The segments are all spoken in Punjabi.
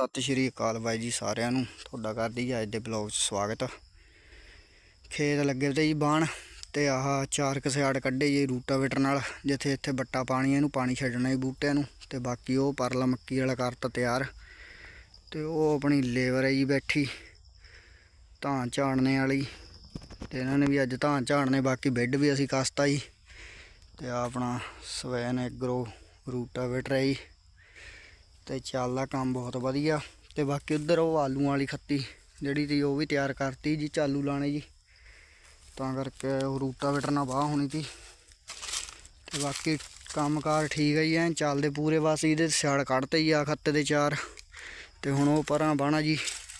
ਸਤਿ ਸ਼੍ਰੀ ਅਕਾਲ ਬਾਈ ਜੀ ਸਾਰਿਆਂ ਨੂੰ, ਤੁਹਾਡਾ ਕਰਦੀ ਜੀ ਅੱਜ ਦੇ ਬਲੌਗ 'ਚ ਸਵਾਗਤ। ਖੇਤ ਲੱਗੇ ਤੇ ਜੀ ਬਾਣ ਤੇ ਆਹ ਚਾਰ ਕਸਿਆੜ ਕੱਢੇ ਜੀ ਰੂਟਾਵੇਟਰ ਨਾਲ, ਜਿੱਥੇ ਇੱਥੇ ਬੱਟਾ ਪਾਣੀ ਇਹਨੂੰ ਪਾਣੀ ਛੱਡਣਾ ਜੀ ਬੂਟਿਆਂ ਨੂੰ, ਤੇ ਬਾਕੀ ਉਹ ਪਰਲਾ ਮੱਕੀ ਵਾਲਾ ਕਰਤਾ ਤਿਆਰ। ਤੇ ਉਹ ਆਪਣੀ ਲੇਬਰ ਹੈ ਜੀ ਬੈਠੀ, ਧਾਨ ਝਾੜਨੇ ਵਾਲੀ, ਤੇ ਇਹਨਾਂ ਨੇ ਵੀ ਅੱਜ ਧਾਨ ਝਾੜਨੇ, ਬਾਕੀ ਬੈੱਡ ਵੀ ਅਸੀਂ ਕਸਤਾ ਜੀ। ਤੇ ਆਹ ਆਪਣਾ ਸਵੈਨ ਐਗਰੋ ਰੂਟਾਵੇਟਰ ਹੈ ਜੀ। ਤੇ ਚੱਲਦਾ ਕੰਮ ਬਹੁਤ ਵਧੀਆ। ਤੇ ਬਾਕੀ ਉਧਰ ਉਹ ਆਲੂਆਂ ਵਾਲੀ ਖੱਤੀ ਜਿਹੜੀ ਤੀ ਉਹ ਵੀ ਤਿਆਰ ਕਰਤੀ ਜੀ, ਚਾਲੂ ਲਾਣੇ ਜੀ। ਤਾਂ ਕਰਕੇ ਉਹ ਰੂਟਾਵੇਟਰ ਨਾਲ ਬਾਹ ਹੋਣੀ ਤੀ। ਤੇ ਬਾਕੀ ਕੰਮਕਾਰ ਠੀਕ ਹੈ ਜੀ, ਐਂ ਚੱਲਦੇ ਪੂਰੇ ਬਸ ਇਹਦੇ ਸਿਆੜ ਕੱਢਤੇ ਜੀ ਆ ਖੱਤੇ ਦੇ ਚਾਰ। ਤੇ ਹੁਣ ਉਹ ਪਰਾਂ ਬਾਣਾ ਜੀ,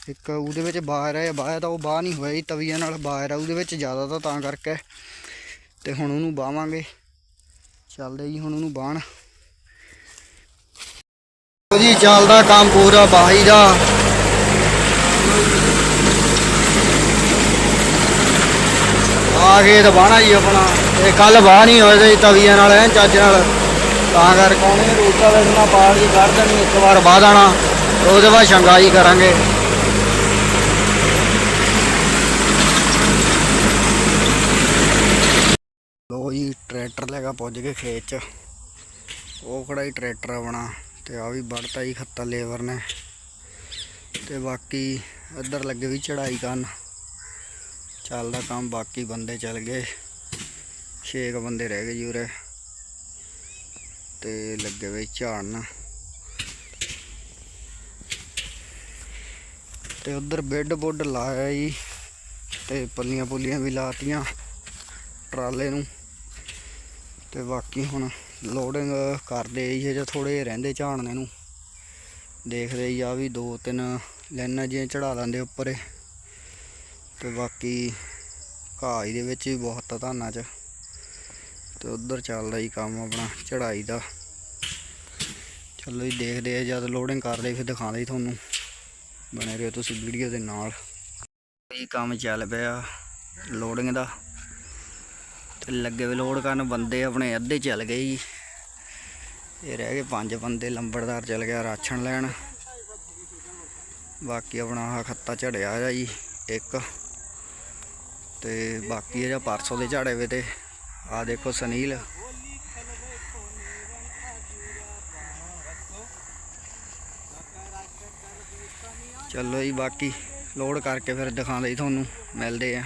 ਇੱਕ ਉਹਦੇ ਵਿੱਚ ਬਾਹਰ ਹੈ ਬਾਹਰ ਤਾਂ ਉਹ ਬਾਹ ਨਹੀਂ ਹੋਇਆ ਜੀ ਤਵੀਆਂ ਨਾਲ, ਬਾਹਰ ਆ ਉਹਦੇ ਵਿੱਚ ਜ਼ਿਆਦਾ ਤਾਂ ਤਾਂ ਕਰਕੇ। ਤੇ ਹੁਣ ਉਹਨੂੰ ਬਾਵਾਂਗੇ ਚੱਲਦੇ ਜੀ, ਹੁਣ ਉਹਨੂੰ ਬਾਣ ਜੀ, ਚੱਲਦਾ ਕੰਮ ਪੂਰਾ ਬਾਈ ਦਾ। ਆ ਗਏ ਤਾਂ ਜੀ ਆਪਣਾ। ਇਹ ਕੱਲ ਬਾਹ ਨਹੀਂ ਹੋਏ ਤੇ ਤਵੀਆਂ ਨਾਲ, ਐ ਚੱਜ ਨਾਲ। ਤਾਂ ਕਰ ਕੋਣੇ ਰੂਟਾ ਵੇਖਣਾ ਪਾੜ ਜੀ ਕੱਢ ਦੇਣੀ, ਇੱਕ ਵਾਰ ਬਾਹ ਦੇਣਾ ਉਹਦੇ ਬਾਅਦ ਸ਼ੰਗਾਈ ਕਰਾਂਗੇ। ਲੋ ਜੀ, ਟਰੈਕਟਰ ਲੈ ਕੇ ਪੁੱਜ ਗਏ ਖੇਤ 'ਚ। ਉਹ ਖੜਾ ਹੀ ਟਰੈਕਟਰ ਆਪਣਾ? ਤੇ ਆ ਵੀ ਵੜਤਾ ਜੀ ਖੱਤਾ ਲੇਬਰ ਨੇ। ਤੇ ਬਾਕੀ ਇੱਧਰ ਲੱਗੇ ਵੀ ਚੜਾਈ ਕਰਨ। ਚੱਲਦਾ ਕੰਮ, ਬਾਕੀ ਬੰਦੇ ਚੱਲ ਗਏ। ਛੇ ਕੁ ਬੰਦੇ ਰਹਿ ਗਏ ਜੀ ਉਰੇ। ਤੇ ਲੱਗੇ ਵੇ ਝਾੜਨ। ਤੇ ਉਧਰ ਬੈੱਡ ਬੁੱਡ ਲਾਇਆ ਜੀ। ਤੇ ਪੱਲੀਆਂ ਪੁੱਲੀਆਂ ਵੀ ਲਾਤੀਆਂ ਟਰਾਲੇ ਨੂੰ। ਤੇ ਬਾਕੀ ਹੁਣ ਲੋਡਿੰਗ ਕਰਦੇ ਜੀ ਜੇ ਥੋੜੇ ਰਹਿੰਦੇ ਝਾੜਨੇ ਨੂੰ। ਦੇਖਦੇ ਹੀ ਆ ਵੀ ਦੋ ਤਿੰਨ ਲਾਈਨਾਂ ਜਿਹੀਆਂ ਚੜਾ ਲੈਂਦੇ ਉੱਪਰ। ਇਹ। ਤੇ ਬਾਕੀ ਘਾਹ ਦੇ ਵਿੱਚ ਵੀ ਬਹੁਤ ਆ 'ਚ। ਤੇ ਉਧਰ ਚੱਲਦਾ ਹੀ ਕੰਮ ਆਪਣਾ ਚੜਾਈ ਦਾ। ਚਲੋ ਜੀ, ਦੇਖਦੇ ਆ ਜਦ ਲੋਡਿੰਗ ਕਰਦੇ ਫਿਰ ਦਿਖਾਉਂਦੇ ਹੀ ਤੁਹਾਨੂੰ। ਬਣੇ ਰਹੋ ਤੁਸੀਂ ਵੀਡੀਓ ਦੇ ਨਾਲ। ਇਹ ਕੰਮ ਚੱਲ ਪਿਆ ਲੋਡਿੰਗ ਦਾ। ਤੇ ਲੱਗੇ ਵੇ ਲੋਡ ਕਰਨ, ਬੰਦੇ ਆਪਣੇ ਅੱਧੇ ਚੱਲ ਗਏ ਜੀ। ਇਹ ਰਹਿ ਗਏ ਪੰਜ ਬੰਦੇ, ਲੰਬੜਦਾਰ ਚਲ ਗਿਆ ਰਾਸ਼ਨ ਲੈਣ। ਬਾਕੀ ਆਪਣਾ ਆਹ ਖੱਤਾ ਝੜਿਆ ਜਾ ਜੀ, ਇੱਕ। ਤੇ ਬਾਕੀ ਇਹ ਪਰਸੋਂ ਦੇ ਝਾੜੇ ਵੇ ਤੇ ਆ ਦੇਖੋ ਸੁਨੀਲ। ਚਲੋ ਜੀ, ਬਾਕੀ ਲੋਡ ਕਰਕੇ ਫਿਰ ਦਿਖਾਉਂਦੇ ਜੀ ਤੁਹਾਨੂੰ, ਮਿਲਦੇ ਆ।